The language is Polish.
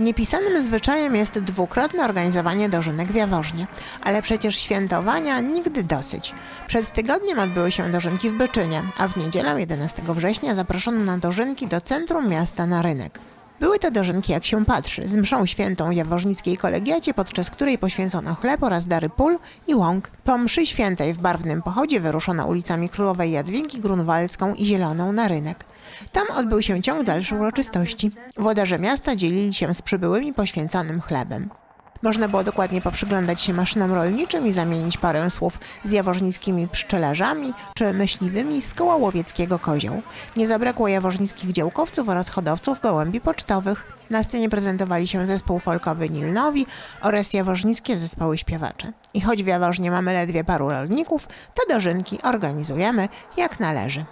Niepisanym zwyczajem jest dwukrotne organizowanie dożynek w Jaworznie, ale przecież świętowania nigdy dosyć. Przed tygodniem odbyły się dożynki w Byczynie, a w niedzielę 11 września zaproszono na dożynki do centrum miasta na rynek. Były to dożynki jak się patrzy, z mszą świętą jaworznickiej kolegiacie, podczas której poświęcono chleb oraz dary pól i łąk. Po mszy świętej w barwnym pochodzie wyruszono ulicami Królowej Jadwigi, Grunwaldzką i Zieloną na rynek. Tam odbył się ciąg dalszych uroczystości. Włodarze miasta dzielili się z przybyłymi poświęconym chlebem. Można było dokładnie poprzyglądać się maszynom rolniczym i zamienić parę słów z jaworznickimi pszczelarzami czy myśliwymi z koła łowieckiego kozioł. Nie zabrakło jaworznickich działkowców oraz hodowców gołębi pocztowych. Na scenie prezentowali się zespół folkowy Nilnowi oraz jaworznickie zespoły śpiewacze. I choć w Jaworznie mamy ledwie paru rolników, to dożynki organizujemy jak należy.